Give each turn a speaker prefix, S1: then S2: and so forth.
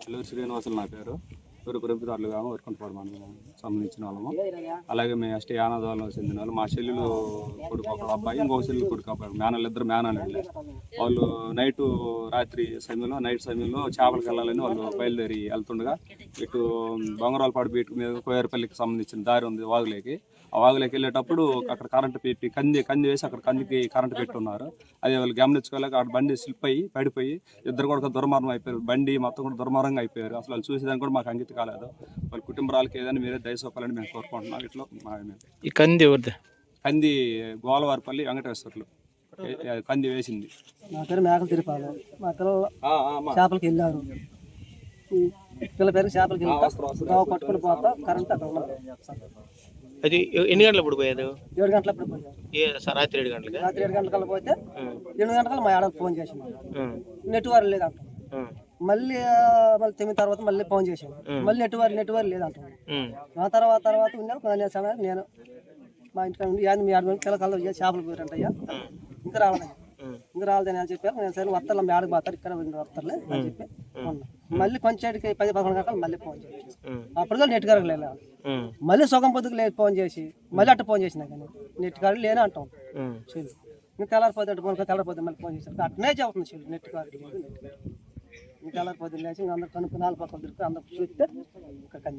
S1: చిల్లూరు శ్రీనివాసులు నా పేరు. ఊరు పెరుగుదారులు కాము ఊరుకుంటపాడు సంబంధించిన వాళ్ళము. అలాగే మేము అష్ట యానాదాలను చెందిన వాళ్ళు. మా చెల్లెలు కొడుకు ఒక అబ్బాయి ఇంకో చెల్లెలు కొడుకు అబ్బాయి. మేనలు ఇద్దరు మేనాలు వాళ్ళు. నైట్ రాత్రి సమయంలో నైట్ సమయంలో చేపలకు వెళ్ళాలని వాళ్ళు బయలుదేరి వెళ్తుండగా ఇటు బొంగరాలపాడు బీట్ మీద కోయరపల్లికి సంబంధించిన దారి ఉంది వాగులేకి. ఆ వాగులోకి వెళ్ళేటప్పుడు అక్కడ కరెంటు పెట్టి కంది కంది వేసి అక్కడ కందికి కరెంటు పెట్టున్నారు. అది వాళ్ళు గమనించుకోలేక అక్కడ బండి స్లిప్ అయ్యి పడిపోయి ఇద్దరు కూడా దుర్మార్గం అయిపోయారు. బండి మొత్తం కూడా దుర్మార్గంగా అయిపోయారు. అసలు వాళ్ళు చూసేదానికి కూడా మాకు అంకిత కాలేదు. వాళ్ళ కుటుంబాలకి ఏదైనా మీరే దయసోపాలని మేము కోరుకుంటున్నాం. ఇట్లా మా మేము.
S2: ఈ కంది ఎవరిది?
S1: కంది గోలవారిపల్లి వెంకటేశ్వర్లు. కంది వేసింది.
S3: నా పేరు మేకలు తిరుపాలు. మా పిల్లలు చేపలకి వెళ్ళారు. పిల్ల పేరు చేపలకి వెళ్తా. పట్టుకుని పోతా. కరెంట్ అక్కడ ఉన్నది.
S2: అది ఎన్ని గంటలు ఇప్పుడు పోయేది?
S3: ఏడు గంటలప్పుడు పోయారు
S2: రాత్రి ఏడు గంటలకి?
S3: రాత్రి ఏడు గంటలకల్లా పోతే ఎనిమిది గంటలకు మా ఆడకు ఫోన్ చేసాము నెట్వర్క్ లేదంట మళ్ళీ మళ్ళీ తొమ్మిది తర్వాత మళ్ళీ ఫోన్ చేసాము మళ్ళీ నెట్వర్క్ నెట్వర్క్ లేదంట ఆ తర్వాత తర్వాత ఉన్నాను కొన్ని సమయానికి నేను మా ఇంటికి ఉండి యాని మీ ఆడ పిల్లకల్లో చేపలు పోయారంట అయ్యా? ఇంకా రాలేదండి ఇంకా రాలేదని అని చెప్పారు నేను సరే వస్తాను మీ ఆడకు పోతారు ఇక్కడ వస్తారులే అని చెప్పి. మళ్ళీ కొంచెంకి పది పదకొండు గంటలకు మళ్ళీ ఫోన్ చేసి అప్పుడు నెట్ కరగలేదు మళ్ళీ సగం పొద్దుకు లేదు ఫోన్ చేసి మళ్ళీ అట్ట ఫోన్ చేసినా కానీ. నెట్ కారు లేని అంటాం. చెల్లి ఇంకా తెల్లారిపోతే అటు ఫోన్ తెల్లారిపోతే మళ్ళీ ఫోన్ చేశారు. అట్నే చెబుతుంది చెల్లి నెట్ కారు లేదు, నెట్ ఇంకా లేచి అందరు కనుక్కుని నాలుగు పక్కన దొరికి అందరు చూస్తే ఇంకా